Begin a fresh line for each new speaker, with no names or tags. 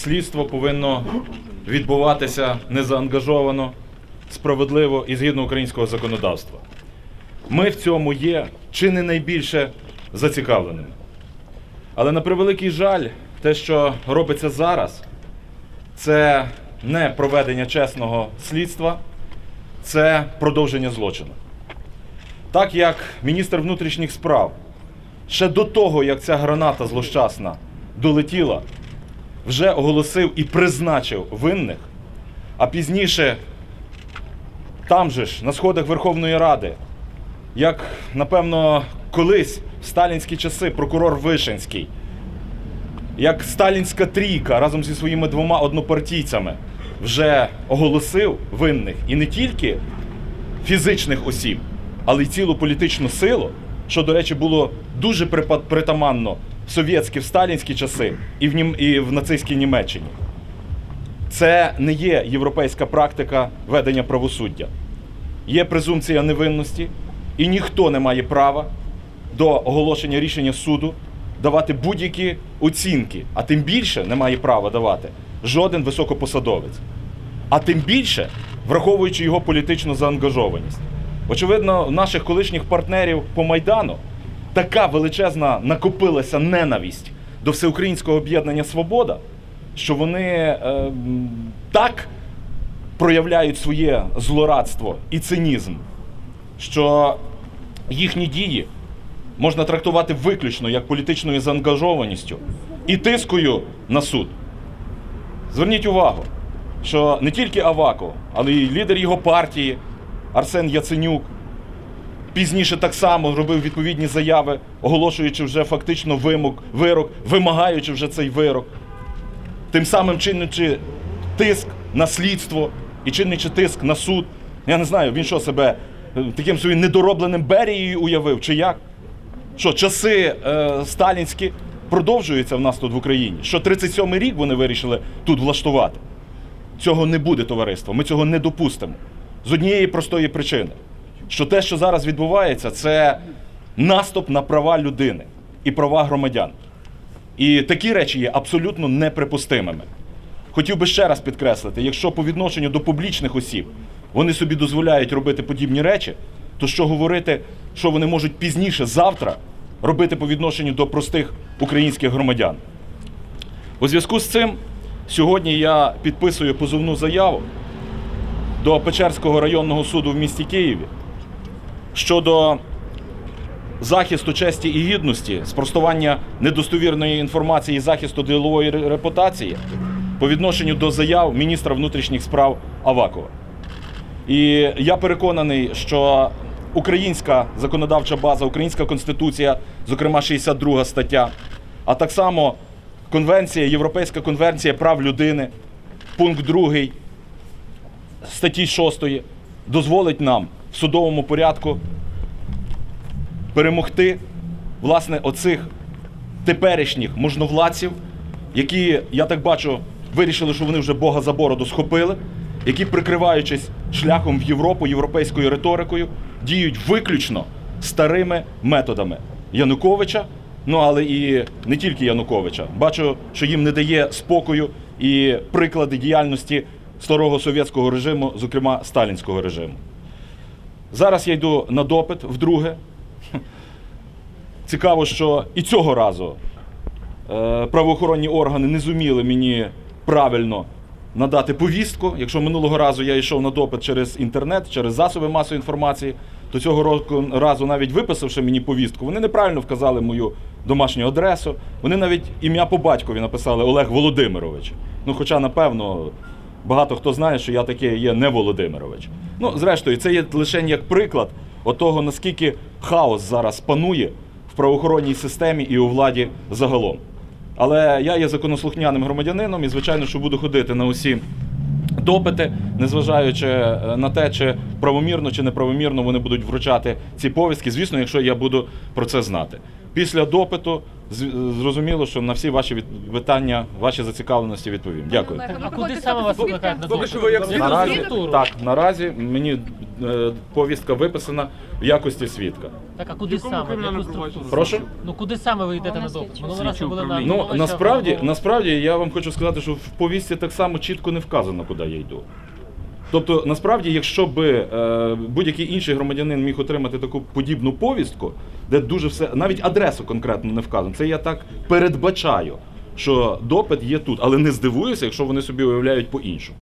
слідство повинно відбуватися незаангажовано, справедливо і згідно українського законодавства. Ми в цьому є чи не найбільше зацікавленими. Але на превеликий жаль, те, що робиться зараз, це не проведення чесного слідства, це продовження злочину. Так як міністр внутрішніх справ ще до того, як ця граната злощасна долетіла, вже оголосив і призначив винних, а пізніше там же ж, на сходах Верховної Ради, як напевно колись в сталінські часи прокурор Вишинський, як сталінська трійка разом зі своїми двома однопартійцями вже оголосив винних і не тільки фізичних осіб, але й цілу політичну силу, що, до речі, було дуже притаманно совєтські, в сталінські часи і в, Нім... і в нацистській Німеччині. Це не є європейська практика ведення правосуддя. Є презумпція невинності, і ніхто не має права до оголошення рішення суду давати будь-які оцінки, а тим більше не має права давати жоден високопосадовець. А тим більше, враховуючи його політичну заангажованість. Очевидно, наших колишніх партнерів по Майдану така величезна накопилася ненависть до всеукраїнського об'єднання Свобода, що вони е, так проявляють своє злорадство і цинізм, що їхні дії можна трактувати виключно як політичною заангажованістю і тискою на суд. Зверніть увагу, що не тільки Аваков, але й лідер його партії Арсен Яценюк пізніше так само робив відповідні заяви, оголошуючи вже фактично вимог, вирок, вимагаючи вже цей вирок, тим самим чинячи тиск на слідство і чинячи тиск на суд. Я не знаю, він що себе е, таким своїм недоробленим берією уявив, чи як? Що часи е, сталінські продовжуються в нас тут в Україні. Що 37-й рік вони вирішили тут влаштувати. Цього не буде, товариство. Ми цього не допустимо. З однієї простої причини, що те, що зараз відбувається, це наступ на права людини і права громадян. І такі речі є абсолютно неприпустимими. Хотів би ще раз підкреслити, якщо по відношенню до публічних осіб вони собі дозволяють робити подібні речі, то що говорити, що вони можуть пізніше, завтра, робити по відношенню до простих українських громадян? У зв'язку з цим сьогодні я підписую позовну заяву до Печерського районного суду в місті Києві щодо захисту честі і гідності, спростування недостовірної інформації і захисту ділової репутації по відношенню до заяв міністра внутрішніх справ Авакова. І я переконаний, що українська законодавча база, українська конституція, зокрема 62 стаття, а так само конвенція, Європейська конвенція прав людини, пункт 2 статті 6 дозволить нам в судовому порядку перемогти власне оцих теперішніх можновладців, які, я так бачу, вирішили, що вони вже Бога за бороду схопили, які, прикриваючись шляхом в Європу, європейською риторикою, діють виключно старими методами Януковича, ну але і не тільки Януковича. Бачу, що їм не дає спокою і приклади діяльності старого совєтського режиму, зокрема сталінського режиму. Зараз я йду на допит вдруге. Цікаво, що і цього разу е, правоохоронні органи не зуміли мені правильно надати повістку. Якщо минулого разу я йшов на допит через інтернет, через засоби масової інформації, то цього року разу, навіть виписавши мені повістку, вони неправильно вказали мою домашню адресу. Вони навіть ім'я по батькові написали Олег Володимирович. Ну, хоча, напевно, багато хто знає, що я таке є не Володимирович. Ну, зрештою, це є лише як приклад того, наскільки хаос зараз панує в правоохоронній системі і у владі загалом. Але я є законослухняним громадянином і, звичайно, що буду ходити на усі допити, незважаючи е, на те, чи правомірно чи неправомірно вони будуть вручати ці повістки, звісно, якщо я буду про це знати. Після допиту зрозуміло, що на всі ваші від- питання, ваші зацікавленості відповім. Дякую.
А куди саме вас викликають на
Поки
допит?
що ви як
Наразі, так, наразі мені повістка виписана в якості свідка.
Так, а куди
якому
саме? В
кримінальному
яку структуру?
провадженні?
Прошу?
Ну куди саме ви йдете на допит? Були на
Ну насправді, насправді я вам хочу сказати, що в повістці так само чітко не вказано, куди я йду. Тобто, насправді, якщо би е, будь-який інший громадянин міг отримати таку подібну повістку, де дуже все, навіть адресу конкретно не вказано, це я так передбачаю, що допит є тут, але не здивуюся, якщо вони собі уявляють по-іншому.